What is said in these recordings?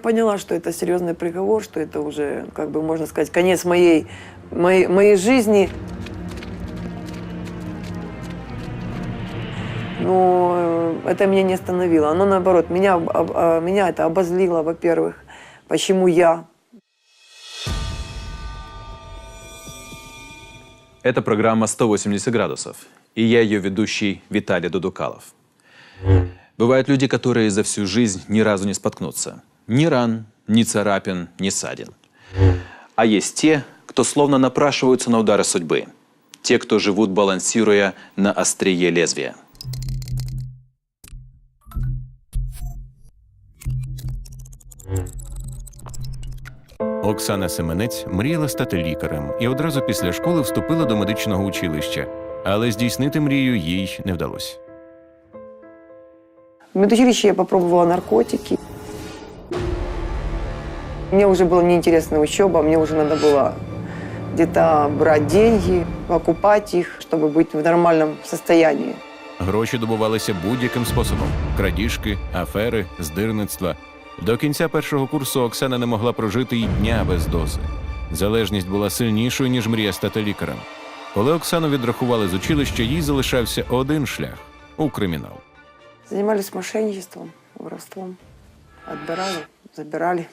поняла, что это серьезный приговор, что это уже, как бы можно сказать, конец моей, моей, моей жизни. Но э, это меня не остановило. Оно наоборот, меня, а, меня это обозлило, во-первых. Почему я? Это программа «180 градусов», и я ее ведущий Виталий Дудукалов. Бывают люди, которые за всю жизнь ни разу не споткнутся. Ни ран, ни царапин, ни ссадин. А есть те, кто словно напрашиваются на удары судьбы. Те, кто живут, балансируя на острие лезвия. Оксана Семенець мріяла стати лікарем і одразу після школи вступила до медичного училища, але здійснити мрію їй не вдалося. В медучилище я попробовала наркотики. Мне уже была неинтересна учеба, мне уже надо было где-то брать деньги, покупать их, чтобы быть в нормальном состоянии. Гроші добувалися будь-яким способом: крадіжки, афери, здирництва. До кінця першого курсу Оксана не могла прожити й дня без дози. Залежність була сильнішою, ніж мрія стати лікарем. Коли Оксану відрахували з училища, їй залишався один шлях у кримінал. Занимались мошенничеством, воровством. Отбирали, забирали.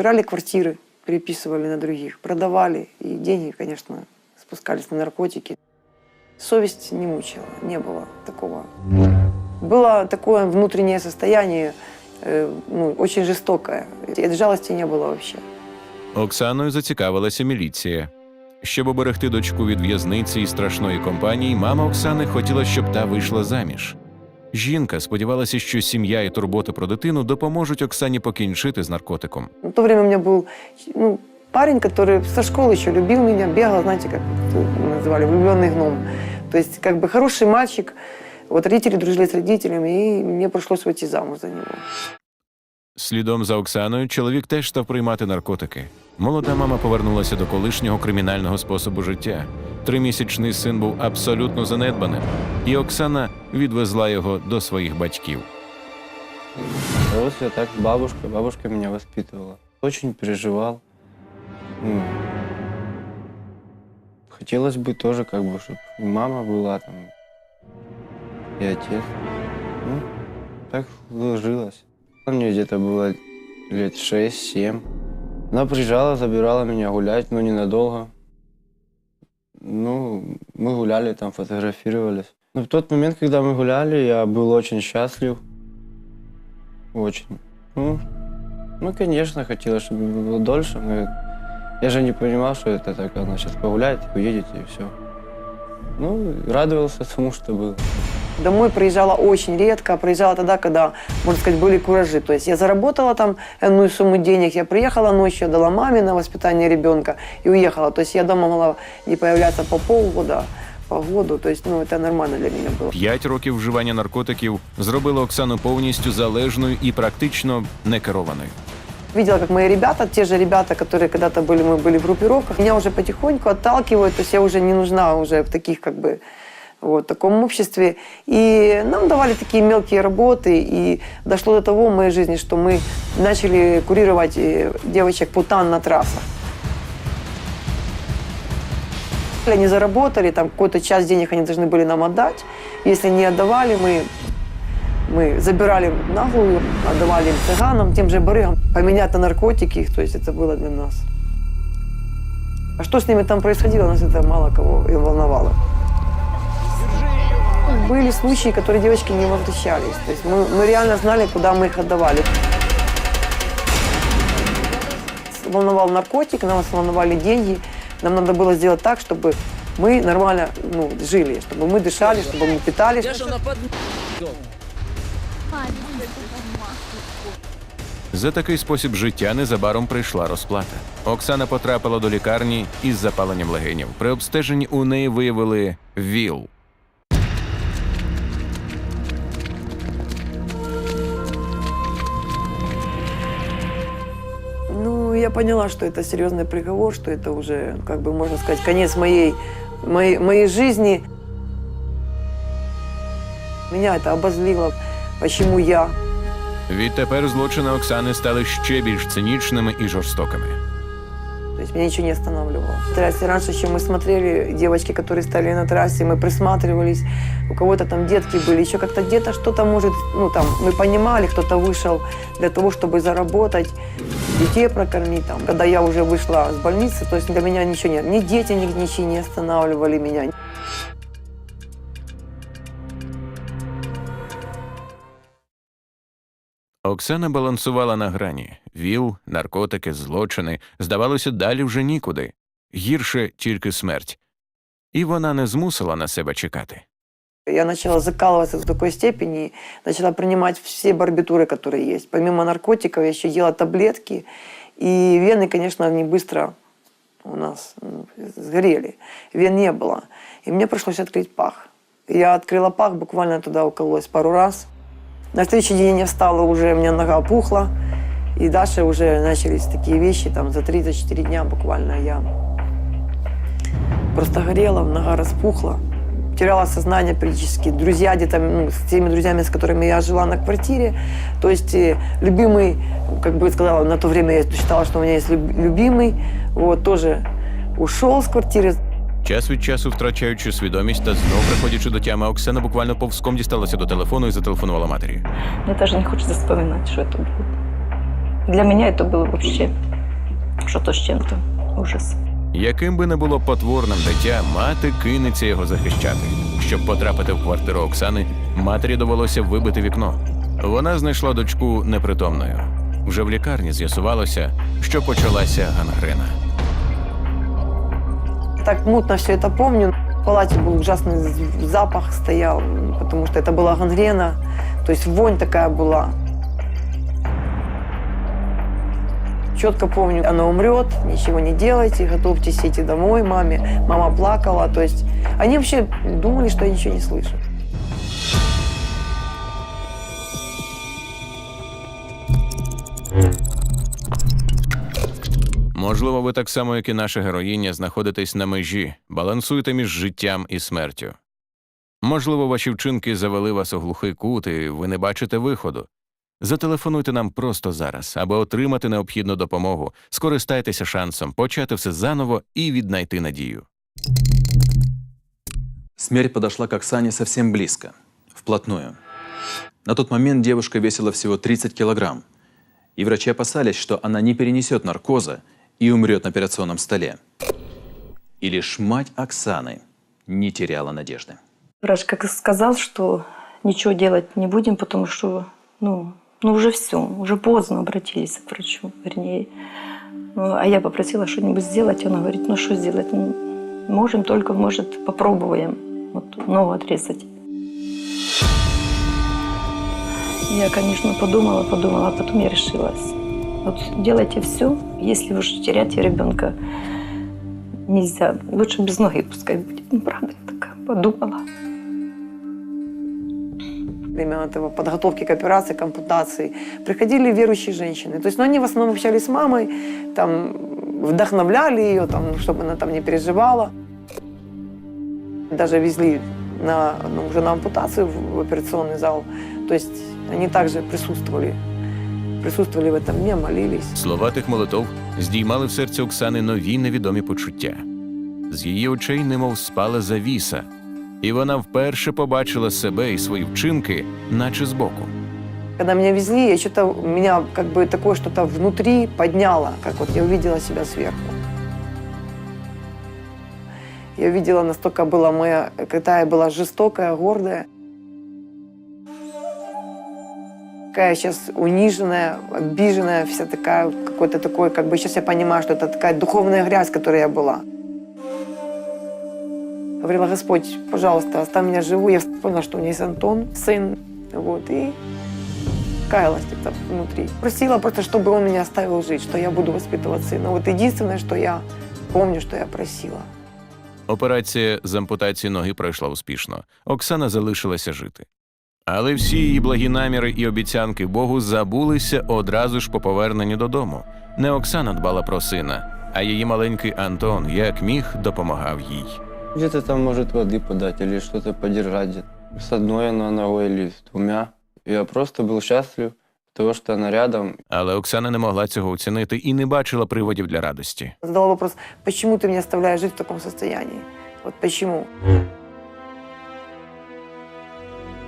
Забирали квартиры, переписывали на других, продавали. И деньги, конечно, спускались на наркотики. Совесть не мучила, не было такого. Было такое внутреннее состояние, э, ну, очень жестокое. И жалости не было вообще. Оксаною зацікавилася міліція. Щоб оберегти дочку від в'язниці і страшної компанії, мама Оксани хотіла, щоб та вийшла заміж. Жінка сподівалася, що сім'я і турбота про дитину допоможуть Оксані покінчити з наркотиком. В то время у меня был ну, парень, который со школы еще любил меня, бегал, знаете, как это называли, влюбленный гном. То есть как бы хороший мальчик. Вот родители дружили с родителями, и мне пришлось выйти замуж за него. Слідом за Оксаною чоловік теж став приймати наркотики. Молода мама повернулася до колишнього кримінального способу життя. Тримісячний син був абсолютно занедбаним, і Оксана відвезла його до своїх батьків. Рос я так с бабушкой, бабушка меня воспитывала. Очень переживал. Ну, хотелось бы тоже, как бы, чтобы мама была там, и отец. Ну, так сложилось. Мне где-то было лет 6-7. Она приезжала, забирала меня гулять, но ненадолго. Ну, мы гуляли там, фотографировались. Но в тот момент, когда мы гуляли, я был очень счастлив. Очень. Ну, ну, конечно, хотелось, чтобы было дольше, но я же не понимал, что это так, она сейчас погуляет, уедет и все. Ну, радовался тому, что было. Домой приезжала очень редко, приезжала тогда, когда, можно сказать, были куражи. То есть я заработала там энную сумму денег, я приехала ночью, дала маме на воспитание ребенка и уехала. То есть я дома могла не появляться по полгода, по году. То есть, ну, это нормально для меня было. П'ять років вживання наркотиків зробило Оксану повністю залежною і практично некерованою. Видела, как мои ребята, те же ребята, которые когда-то были, мы были в группировках, меня уже потихоньку отталкивают, то есть я уже не нужна уже в таких как бы вот, таком обществе. И нам давали такие мелкие работы, и дошло до того в моей жизни, что мы начали курировать э, девочек-путан на трассах. Они заработали, там какой-то час денег они должны были нам отдать. Если не отдавали, мы мы забирали наглую, отдавали им цыганам, тем же барыгам, поменять на наркотики, то есть это было для нас. А что с ними там происходило, нас это мало кого и волновало. Были случаи, которые девочки не возвращались. То есть мы, мы реально знали, куда мы их отдавали. Волновал наркотик, нас волновали деньги. Нам надо было сделать так, чтобы мы нормально ну, жили, чтобы мы дышали, чтобы мы питались. За такий спосіб життя незабаром прийшла розплата. Оксана потрапила до лікарні із запаленням легенів. При обстеженні у неї виявили ВІЛ. я поняла, что это серьезный приговор, что это уже, как бы можно сказать, конец моей, моей, моей жизни. Меня это обозлило. Почему я? Відтепер злочини Оксани стали ще більш цинічними і жорстокими. То есть меня ничего не останавливало. Трассе раньше, чем мы смотрели, девочки, которые стояли на трассе, мы присматривались, у кого-то там детки были, еще как-то где-то что-то может, ну там, мы понимали, кто-то вышел для того, чтобы заработать, Детей прокормить. Там. Когда я уже вышла с больницы, то есть для меня ничего нет. Ни дети ни, ничего не останавливали меня. Оксана балансувала на грані. Віл, наркотики, злочини. Здавалося, далі вже нікуди. Гірше тільки смерть. І вона не змусила на себе чекати. Я начала закалываться до такой степени, начала принимать все барбитуры, которые есть. Помимо наркотиков, я еще ела таблетки. И вены, конечно, они быстро у нас ну, сгорели. Вен не было. И мне пришлось открыть пах. Я открыла пах, буквально туда укололась пару раз. На следующий день я встала, уже у меня нога опухла. И дальше уже начались такие вещи, там за 3-4 дня буквально я просто горела, нога распухла теряла сознание периодически. Друзья где-то, ну, с теми друзьями, с которыми я жила на квартире. То есть э, любимый, как бы сказала, на то время я считала, что у меня есть люб- любимый, вот, тоже ушел с квартиры. Час від часу втрачаючи свідомість та знов приходячи до тями, Оксана буквально повзком дісталася до телефону і зателефонувала матері. Мне даже не хочется вспоминать, что это было. Для меня это было вообще что-то с чем-то. Ужас. Яким би не було потворним дитя, мати кинеться його захищати. Щоб потрапити в квартиру Оксани, матері довелося вибити вікно. Вона знайшла дочку непритомною. Вже в лікарні з'ясувалося, що почалася гангрена. Так мутно все это помню. В палате был ужасный з- запах стоял, м, потому что это была гангрена. То есть вонь такая была. Четко помню, она умрет, ничего не делайте, готовьтесь идти домой маме. Мама плакала. То есть они вообще думали, что я ничего не слышу. Можливо, ви так само, як і наша героїня, знаходитесь на межі, балансуєте між життям і смертю. Можливо, ваші вчинки завели вас у глухий кут, і ви не бачите виходу. Зателефонуйте нам просто зараз, аби отримати необхідну допомогу. Скористайтеся шансом почати все заново і віднайти надію. Смерть подошла к Оксане совсем близко, вплотную. На тот момент девушка весила всего 30 килограмм, и врачи опасались, что она не перенесет наркоза и умрет на операционном столе. И лишь мать Оксаны не теряла надежды. Врач как сказал, что ничего делать не будем, потому что, ну, ну уже все, уже поздно обратились к врачу, вернее. Ну, а я попросила что-нибудь сделать, она говорит, ну что сделать? Можем только, может, попробуем вот, ногу отрезать. Я, конечно, подумала, подумала, а потом я решилась. Вот делайте все, если уж терять ребенка нельзя, лучше без ноги пускай будет. Ну, правда, такая подумала. время этого подготовки к операции, к ампутации, приходили верующие женщины. То есть, ну, они в основном общались с мамой, там, вдохновляли ее, там, ну, чтобы она там не переживала. Даже везли на, ну, уже на ампутацию в операционный зал. То есть они также присутствовали, присутствовали в этом дне, молились. Слова тих молитов здіймали в серці Оксани нові невідомі почуття. З її очей немов спала завіса, і вона вперше побачила себе і свої вчинки, наче збоку. Когда меня везли, я что-то, меня как бы такое что-то внутри подняло, как вот я увидела себя сверху. Я увидела, настолько была моя, какая я была жестокая, гордая. Какая сейчас униженная, обиженная, вся такая, какой-то такой, как бы сейчас я понимаю, что это такая духовная грязь, в которой я была. Говорила, Господь, пожалуйста, оставь меня живу. Я поняла, что у меня есть Антон, сын. Вот, и каялась где-то внутри. Просила просто, чтобы он меня оставил жить, что я буду воспитывать сына. Вот единственное, что я помню, что я просила. Операція з ампутації ноги пройшла успішно. Оксана залишилася жити. Але всі її благі наміри і обіцянки Богу забулися одразу ж по поверненні додому. Не Оксана дбала про сина, а її маленький Антон, як міг, допомагав їй. Где-то там может воды подать или что-то подержать. где-то. С одной она ногой или с двумя. Я просто был счастлив, того, что она рядом. Але Оксана не могла цього оцінити і не бачила приводів для радості. Задала вопрос, почему ты меня оставляешь жить в таком состоянии? Вот почему?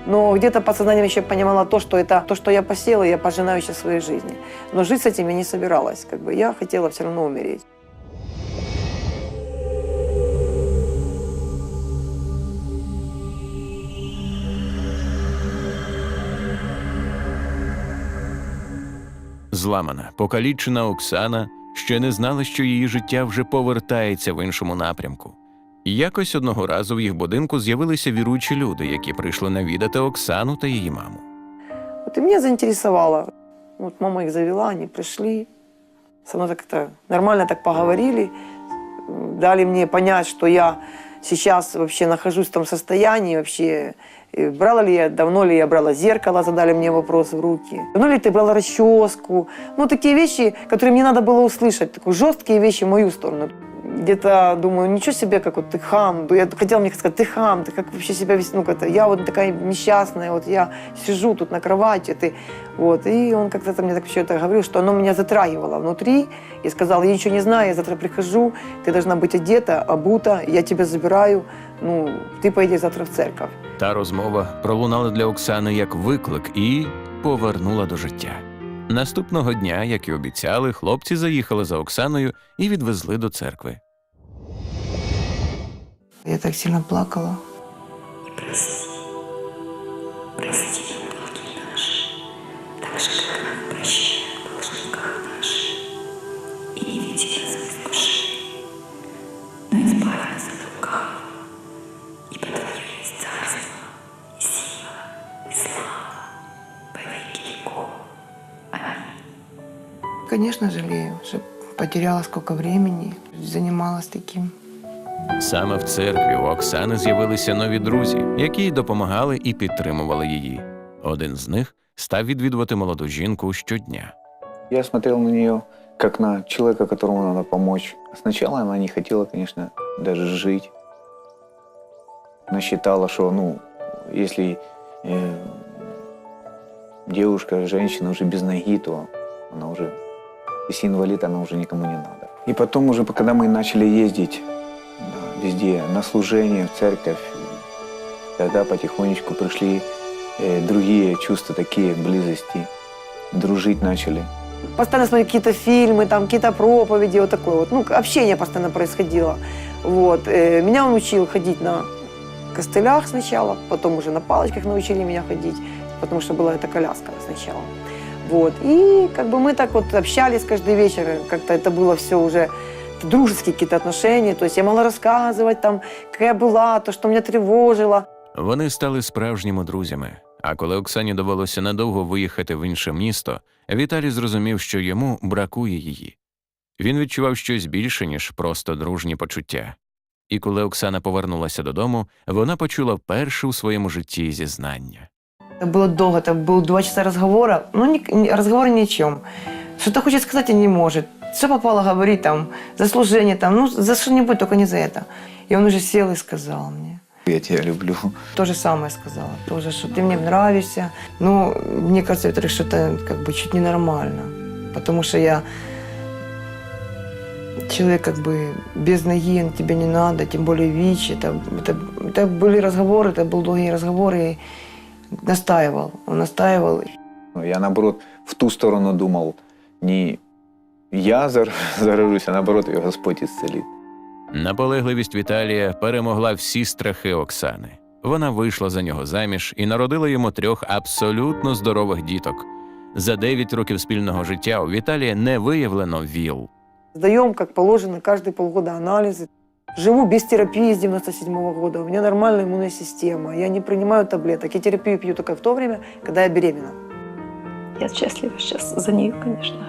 Но где-то подсознанием еще понимала то, что это то, что я посела, я пожинаю сейчас в своей жизни. Но жить с этим я не собиралась. Как бы я хотела все равно умереть. Зламана, покалічена Оксана ще не знала, що її життя вже повертається в іншому напрямку. І Якось одного разу в їх будинку з'явилися віруючі люди, які прийшли навідати Оксану та її маму. Вот и меня заинтересовало. Вот мама их завела, они пришли. Со как-то нормально так поговорили. Дали мне понять, что я сейчас вообще нахожусь в том состоянии, вообще э, брала ли я, давно ли я брала зеркало, задали мне вопрос в руки. Давно ли ты брала расческу? Ну, такие вещи, которые мне надо было услышать, такие жесткие вещи в мою сторону. Где-то думаю, ничего себе, как вот ты хам. Я хотела мне сказать, ты хам, ты как вообще себя вести, ну как-то, я вот такая несчастная, вот я сижу тут на кровати, ты, вот. И он как-то мне так все это говорил, что оно меня затрагивало внутри, и сказал, я ничего не знаю, я завтра прихожу, ты должна быть одета, обута, я тебя забираю, ну, ты поедешь завтра в церковь. Та розмова пролунала для Оксани як виклик і повернула до життя. Наступного дня, як і обіцяли, хлопці заїхали за Оксаною і відвезли до церкви. Я так сильно плакала. Конечно, жалею, что потеряла сколько времени, занималась таким. Саме в церкві у Оксани з'явилися нові друзі, які їй допомагали і підтримували її. Один з них став відвідувати молоду жінку щодня. Я смотрел на нее как на человека, которому надо помочь. Сначала она не хотела, конечно, даже жить. Она считала, что, ну, если э, девушка, женщина уже без ноги, то она уже, если инвалид, она уже никому не надо. И потом уже, когда мы начали ездить да, везде, на служение, в церковь, тогда потихонечку пришли э, другие чувства, такие близости, дружить начали. Постоянно смотрю какие-то фильмы, там какие-то проповеди, вот такое вот. Ну, общение постоянно происходило. Вот. Э, Меня он учил ходить на костылях сначала, потом уже на палочках научили меня ходить, потому что была эта коляска сначала. Вот. И как бы мы так вот общались каждый вечер, как-то это было все уже дружеские какие-то отношения, то есть я могла рассказывать там, какая я была, то, что меня тревожило. Вони стали справжніми друзями. А коли Оксані довелося надовго виїхати в інше місто, Віталій зрозумів, що йому бракує її. Він відчував щось більше, ніж просто дружні почуття. І коли Оксана повернулася додому, вона почула вперше у своєму житті зізнання. Это было долго, это было два часа разговора, ну, ни, ни- разговора ни о чем. Что-то хочет сказать, а не может. Все попало говорить там, за служение, там, ну, за что-нибудь, только не за это. И он уже сел и сказал мне. Я тебя люблю. То же самое сказала. Тоже, что ты мне нравишься. Ну, мне кажется, это что это как бы чуть ненормально. Потому что я человек как бы без ноги, он тебе не надо, тем более ВИЧ. Это, это, это были разговоры, это был долгие разговоры. Настаивал, он настаивал. Я, наоборот, в ту сторону думал, не я зар- заражусь, а наоборот, ее Господь исцелит. Наполегливість Віталія перемогла всі страхи Оксани. Вона вийшла за нього заміж і народила йому трьох абсолютно здорових діток. За 9 років спільного життя у Віталія не виявлено ВІЛ. Сдаем, как положено, каждые полгода анализы. Живу без терапии с 97 года. У меня нормальная иммунная система. Я не принимаю таблеток. Я терапию пью только в то время, когда я беременна. Я счастлива сейчас за нее, конечно.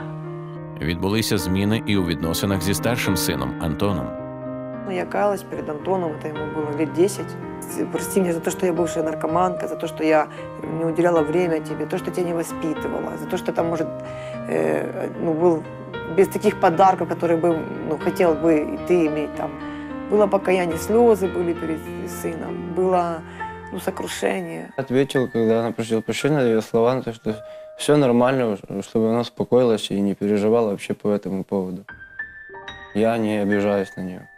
Відбулися зміни і у відносинах зі старшим сином Антоном. Но Я каялась перед Антоном, это ему было лет 10. Прости меня за то, что я бывшая наркоманка, за то, что я не уделяла время тебе, то, что тебя не воспитывала, за то, что там, может, э, ну, был без таких подарков, которые бы ну, хотел бы и ты иметь там. Было покаяние, слезы были перед сыном, было ну, сокрушение. Ответил, когда она просила прощения, ее слова то, что все нормально, чтобы она успокоилась и не переживала вообще по этому поводу. Я не обижаюсь на нее.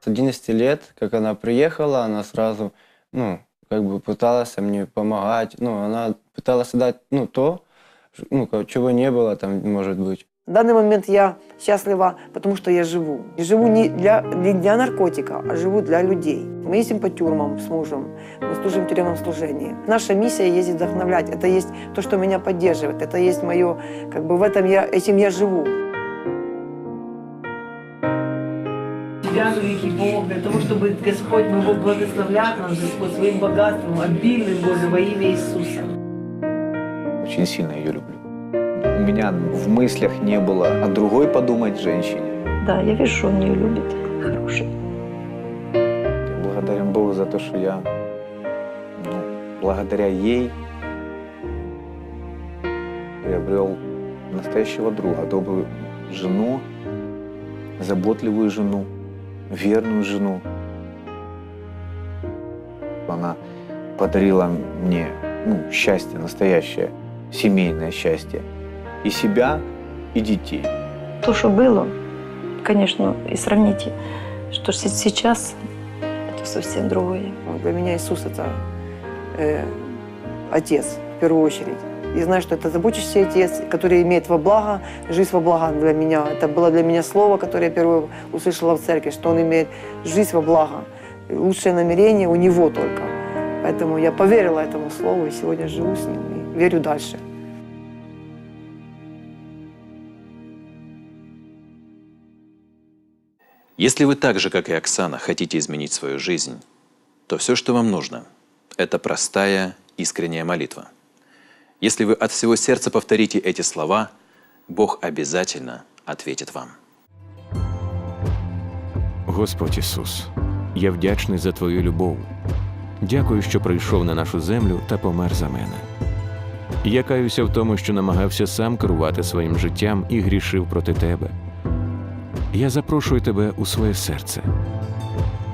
С 11 лет, как она приехала, она сразу, ну, как бы пыталась мне помогать. Ну, она пыталась дать, ну, то, ну, чего не было там, может быть. В данный момент я счастлива, потому что я живу. И живу не для, не для наркотика, а живу для людей. Мы ездим по тюрьмам с мужем, мы служим в тюремном служении. Наша миссия ездить вдохновлять. Это есть то, что меня поддерживает. Это есть мое, как бы в этом я, этим я живу. Тебя, великий Бог, для того, чтобы Господь моего благословлял нас, Господь, своим богатством, обильным, Боже, во имя Иисуса. Очень сильно ее люблю. У меня в мыслях не было о другой подумать женщине. Да, я вижу, что он ее любит. Хороший. Я благодарен Богу за то, что я ну, благодаря ей приобрел настоящего друга, добрую жену, заботливую жену, верную жену. Она подарила мне ну, счастье настоящее, семейное счастье. И себя, и детей. То, что было, конечно, и сравните, что се- сейчас, это совсем другое. Вот Для меня Иисус это э, Отец в первую очередь. Я знаю, что это заботящийся Отец, который имеет во благо, жизнь во благо для меня. Это было для меня слово, которое я первое услышала в церкви, что Он имеет жизнь во благо. Лучшее намерение у Него только. Поэтому я поверила этому слову и сегодня живу с Ним и верю дальше. Если вы так же, как и Оксана, хотите изменить свою жизнь, то все, что вам нужно, это простая, искренняя молитва. Если вы от всего сердца повторите эти слова, Бог обязательно ответит вам. Господь Ісус, я вдячний за Твою любов. Дякую, що прийшов на нашу землю та помер за мене. Я каюся в тому, що намагався сам керувати своїм життям і грішив проти тебе. Я запрошую тебе у своє серце.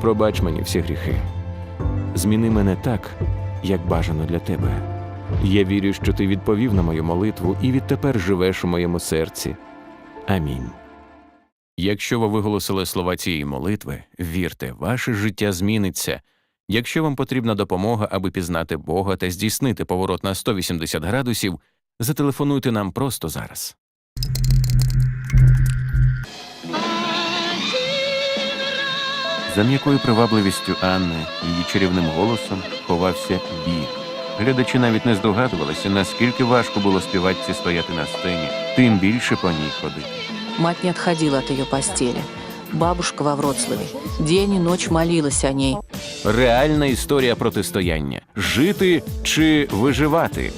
Пробач мені всі гріхи. Зміни мене так, як бажано для тебе. Я вірю, що ти відповів на мою молитву і відтепер живеш у моєму серці. Амінь. Якщо ви виголосили слова цієї молитви, вірте, ваше життя зміниться. Якщо вам потрібна допомога, аби пізнати Бога та здійснити поворот на 180 градусів, зателефонуйте нам просто зараз. За м'якою привабливістю Анни, її чарівним голосом ховався біг. Глядачі навіть не здогадувалися, наскільки важко було співачці стояти на сцені, тим більше по ній ходити. Мать не отходила от ее постели. Бабушка во Вроцлаве день и ночь молилась о ней. Реальна історія протистояння: жити чи виживати.